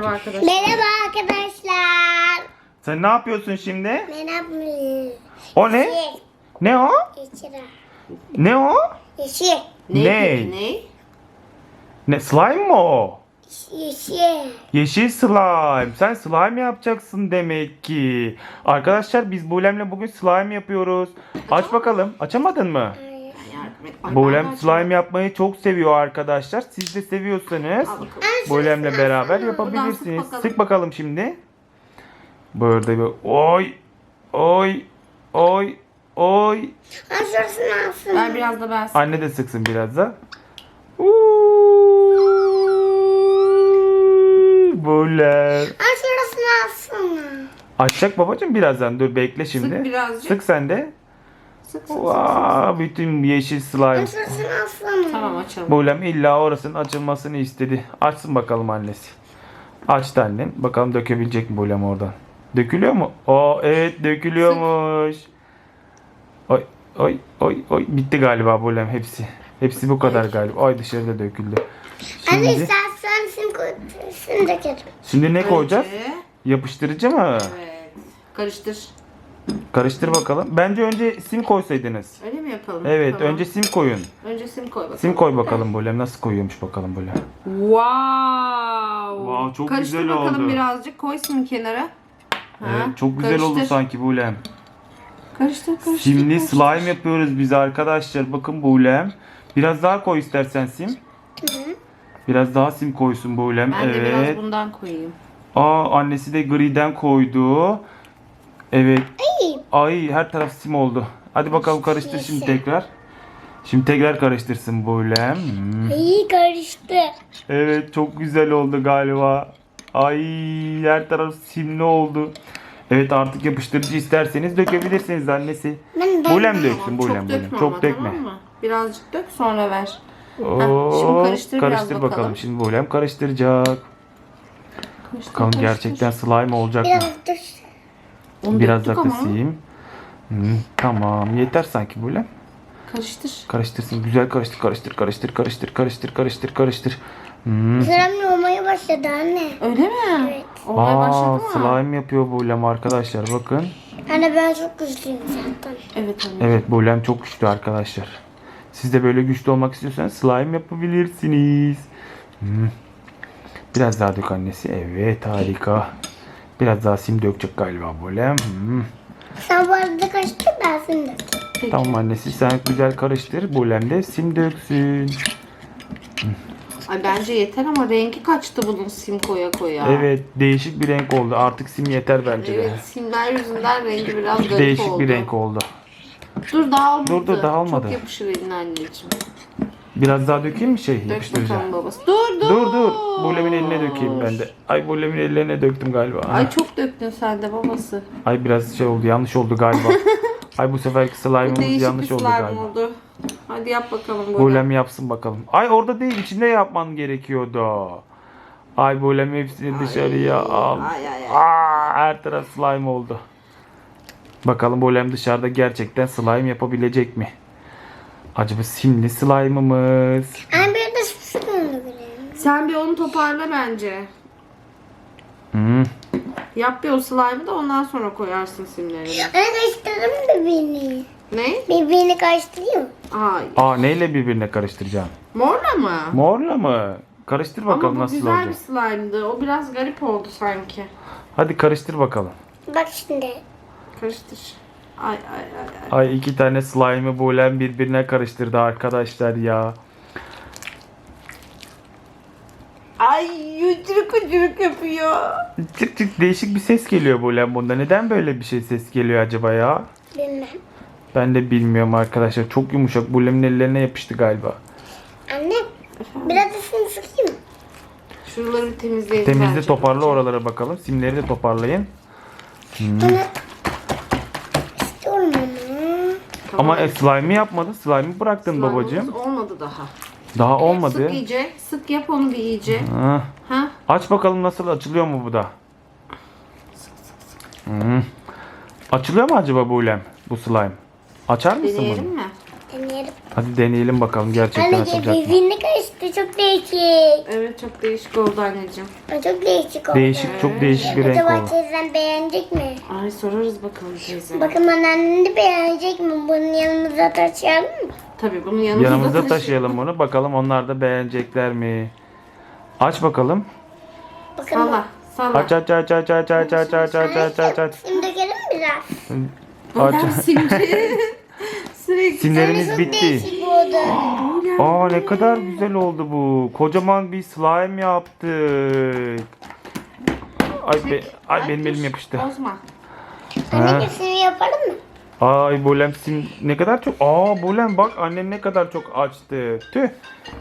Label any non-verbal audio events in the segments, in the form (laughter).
Merhaba arkadaşlar. Merhaba arkadaşlar. Sen ne yapıyorsun şimdi? Merhaba. O ne? Yeşil. Ne o? Yeşil. Ne o? Yeşil. Ne? Ne? Ne slime mı o? Yeşil. Yeşil slime. Sen slime yapacaksın demek ki. Arkadaşlar biz Bulem'le bugün slime yapıyoruz. Aç bakalım. Açamadın mı? Yardım et. Ay, de slime yapmayı çok seviyor arkadaşlar. Siz de seviyorsanız. Bulem'le beraber yapabilirsiniz. sık bakalım. Sık bakalım şimdi. Burada bir oy oy oy oy. Şurasını alsın. Ver biraz da ben. Anne de sıksın biraz da. Uuu, Bulem. Ha şurasını alsın. Açacak babacığım birazdan. Dur bekle şimdi. Sık birazcık. Sık sen de. Sık sık sık. Vaa, bütün yeşil slime. Şurasını alsın. Tamam açalım. Bulem illa orasının açılmasını istedi. Açsın bakalım annesi. Açtı annem. Bakalım dökebilecek mi Bulem oradan. Dökülüyor mu? Aa evet dökülüyormuş. Oy oy oy oy. Bitti galiba Bulem hepsi. Hepsi bu kadar galiba. Ay dışarıda döküldü. Anne Şimdi, istersen sim sim dökerim. şimdi ne koyacağız? Önce- Yapıştırıcı mı? Evet. Karıştır. Karıştır bakalım. Bence önce sim koysaydınız. Öyle mi yapalım? Evet Tamam. önce sim koyun. Önce sim koy bakalım. Sim koy bakalım Bulem. Nasıl koyuyormuş bakalım Bulem. Wow. Wow, çok Karıştır güzel bakalım oldu. birazcık. Koy sim kenara. Ha, Evet, çok güzel oldu karıştır. sanki Bulem. Karıştır karıştır. Simli karıştır. slime yapıyoruz biz arkadaşlar. Bakın Bulem. Biraz daha koy istersen sim. Biraz daha sim koysun Bulem. Ben de biraz Evet. bundan koyayım. Aa annesi de griden koydu. Evet. Ay. Her taraf sim oldu. Hadi bakalım karıştır şimdi tekrar. Şimdi tekrar karıştırsın Bulem. Hmm. İyi karıştı. Evet çok güzel oldu galiba. Ay her taraf simli oldu. Evet artık yapıştırıcı isterseniz dökebilirsiniz annesi. Ben. Bulem döksün Bulem çok Bulem. dökme Çok dökme. Tamam mı? Birazcık dök sonra ver. Oo, şimdi karıştır biraz karıştır bakalım. bakalım. Şimdi Bulem karıştıracak. Karıştır, Bakalım karıştır. gerçekten slime olacak mı? Biraz dur. Onu Biraz döktük ama. kısayım. Hmm, tamam yeter sanki Bulem. Karıştır. Karıştırsın güzel karıştır karıştır karıştır karıştır karıştır karıştır karıştır. Hmm. Sıram olmaya başladı anne. Öyle mi? Evet. Olmaya Aa, başladı mı? slime yapıyor Bulem arkadaşlar bakın. Anne ben çok güçlüyüm zaten. Evet anne. Evet Bulem çok güçlü arkadaşlar. Siz de böyle güçlü olmak istiyorsanız slime yapabilirsiniz. Hmm. Biraz daha dök annesi. Evet harika. Biraz daha sim dökecek galiba Bulem. Hmm. Sen bu arada karıştır ben sim dökeyim. Peki. Tamam annesi sen güzel karıştır. Bulem de sim döksün. Ay bence yeter ama rengi kaçtı bunun sim koya koya. Evet değişik bir renk oldu. Artık sim yeter bence de. Evet simler yüzünden rengi biraz garip Değişik oldu. bir renk oldu. Dur dağılmadı. Dur, dur, dağılmadı. Çok yapışır eline anneciğim. Biraz daha dökeyim mi şey Dök yapıştıracağım? bakalım babası. Dur dur. Dur dur. Bulem'in eline dökeyim ben de. Ay Bulem'in ellerine döktüm galiba. Ay çok döktün sen de babası. Ay biraz şey oldu yanlış oldu galiba. (laughs) Ay bu seferki slime'ımız Değişik yanlış oldu slime galiba. oldu. Hadi yap bakalım böyle. Bulem yapsın bakalım. Ay orada değil içinde yapman gerekiyordu. Ay Bulem hepsini dışarıya al. Ay ay ay. Aa, her taraf slime oldu. Bakalım Bulem dışarıda gerçekten slime yapabilecek mi? Acaba simli slime'ımız? Anne bir de göreyim. Sen bir onu toparla bence. Hmm. Yap bir o slime'ı da ondan sonra koyarsın simlerini. Anne karıştırdım birbirini. Ne? Birbirini karıştırayım. Hayır. Aa neyle birbirine karıştıracağım? Morla mı? Morla mı? Karıştır bakalım Ama bu nasıl güzel olacak. bir slime'dı. O biraz garip oldu sanki. Hadi karıştır bakalım. Bak şimdi. Karıştır. Ay ay ay. ay. Ay iki tane slime'ı Bulem birbirine karıştırdı arkadaşlar ya. Ay ucuruk ucuruk yapıyor. Çık çık değişik bir ses geliyor Bulem bunda. Neden böyle bir şey ses geliyor acaba ya? Bilmem. Ben de bilmiyorum arkadaşlar. Çok yumuşak. Bulem'in ellerine yapıştı galiba. Anne biraz sim sıkayım. Şuraları bir temizleyelim. Temizle bence. toparla oralara bakalım. Simleri de toparlayın. Anne istiyorum ama. Tamam. Ama e, slime'ı yapmadın. Slime'ı bıraktın Slime'ımız babacığım. olmadı daha. Daha olmadı. Sık iyice. Sık yap onu bir iyice. Ha. Ha? Aç bakalım nasıl açılıyor mu bu da? Hmm. Açılıyor mu acaba Bulem bu slime? Açar mısın Deneyelim bunu? mi? Deneyelim. Hadi deneyelim bakalım gerçekten Anne açılacak mı? birbirine karıştı. Çok değişik. Evet çok değişik oldu anneciğim. Ay, Çok değişik oldu. Değişik, çok değişik bir renk Acaba oldu. teyzem beğenecek mi? Ay sorarız bakalım teyze. Bakın anneannem de beğenecek mi? Bunun yanımıza taşıyalım mı? Tabii bunu yanımızda, Yanımızda taşı- taşıyalım bunu. Bakalım onlar da beğenecekler mi? Aç bakalım. Bakın. Salla. Salla. Aç aç aç aç aç aç aç aç aç aç aç aç. Şimdi dökelim biraz? Aç. Neden simci? Simlerimiz bitti. Aa ne kadar güzel oldu bu. Kocaman bir slime yaptık. Ay, be, ay benim elim yapıştı. Bozma. Anne şimdi yapalım mı? Ay Bolem sim ne kadar çok. Aa Bolem bak annem ne kadar çok açtı. Tüh.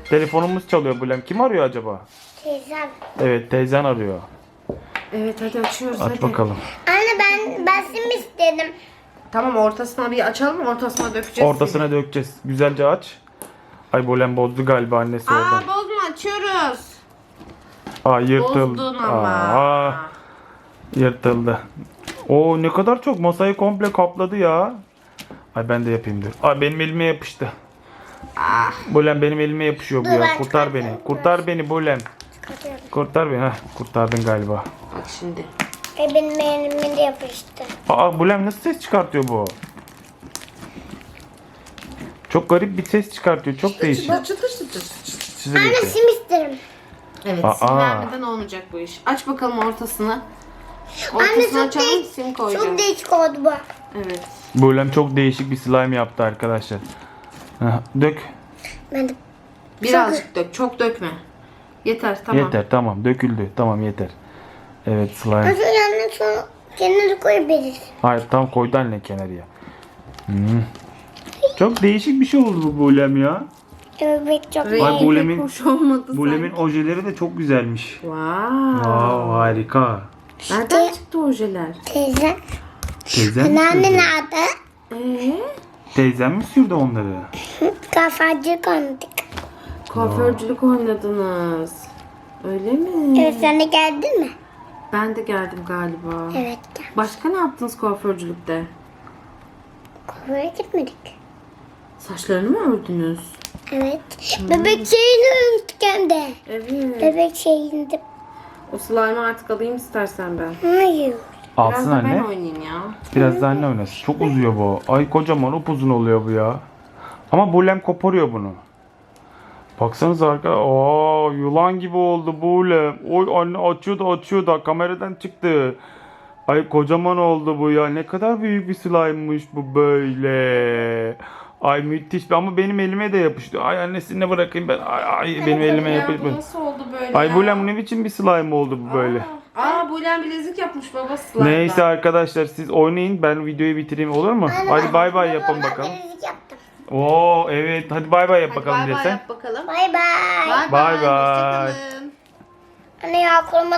Telefonumuz çalıyor Bolem. Kim arıyor acaba? Teyzem. Evet teyzen arıyor. Evet hadi açıyoruz Aç hadi. bakalım. Anne ben ben sim istedim. Tamam ortasına bir açalım ortasına dökeceğiz. Ortasına dökeceğiz. Güzelce aç. Ay Bolem bozdu galiba annesi Aa oradan. bozma açıyoruz. Aa yırtıldı. Bozdun ama. Aa, yırtıldı. Oo ne kadar çok masayı komple kapladı ya. Ay ben de yapayım dur. Ay benim elime yapıştı. Ah. Bolem benim elime yapışıyor bu Dur, ya. ben Kurtar beni. çıkartıyorum. Kurtar beni Bolem. Çıkartıyorum. Kurtar beni. Heh, kurtardın galiba. Bak şimdi. Ay benim elime de yapıştı. Aa Bolem nasıl ses çıkartıyor bu? Çok garip bir ses çıkartıyor. Çok değişik. Çıtır çıtır çıtır. Size Anne bekle. sim isterim. Evet Aa. sim vermeden olmayacak bu iş. Aç bakalım ortasını. Anne Ortasını çok, açalım değişik, sim koyacağız. çok değişik oldu bu. Evet. Bolem çok değişik bir slime yaptı arkadaşlar. Heh, dök. Ben de Birazcık dök. Çok dökme. Yeter tamam. Yeter tamam döküldü. Tamam yeter. Evet slime. Anne sonra kenara koyabiliriz. Hayır tam koydu anne kenarıya. Hmm. Çok değişik bir şey oldu bu Bolem ya. Evet çok Rengi Ay, pek bulemin- hoş olmadı Bolem'in sanki. ojeleri de çok güzelmiş. Wow. Wow harika. Nereden çıktı ojeler? Teyze. Teyzem mi Anneanne sürdü? nerede? Ee, Teyzem mi sürdü onları? (laughs) Kafacı kondik. kuaförcülük oynadınız. Öyle mi? Evet sen de geldin mi? Ben de geldim galiba. Evet gel. Başka ne yaptınız kuaförcülükte? Kuaföre gitmedik. Saçlarını mı ördünüz? Evet. Bebek şeyini unuttuk hem de. Evet. Bebek şeyini. O slime'ı artık alayım istersen ben. Hayır. Biraz Alsın da anne. ben oynayayım ya. Biraz da anne oynasın. Çok uzuyor bu. Ay kocaman upuzun oluyor bu ya. Ama Bolem koparıyor bunu. Baksanıza arka. Aa yılan gibi oldu Bolem. Oy anne açıyor da açıyor da kameradan çıktı. Ay kocaman oldu bu ya. Ne kadar büyük bir slime'mış bu böyle. Ay müthiş ama benim elime de yapıştı. Ay annesine bırakayım ben. Ay, ay benim elime yapıştı. nasıl oldu böyle Ay ya? Bu ne biçim bir slime oldu bu böyle. Aa, aa Bulen bilezik yapmış baba slime'dan. Neyse arkadaşlar siz oynayın ben videoyu bitireyim olur mu? Hadi bay bay yapın bakalım. Temizlik yaptım. Oo evet hadi bay bay yap Hadi bakalım bay bay desen. yap bakalım. Bay bay. Bay Bay bay. bay. Hoşçakalın. Anne ya koruma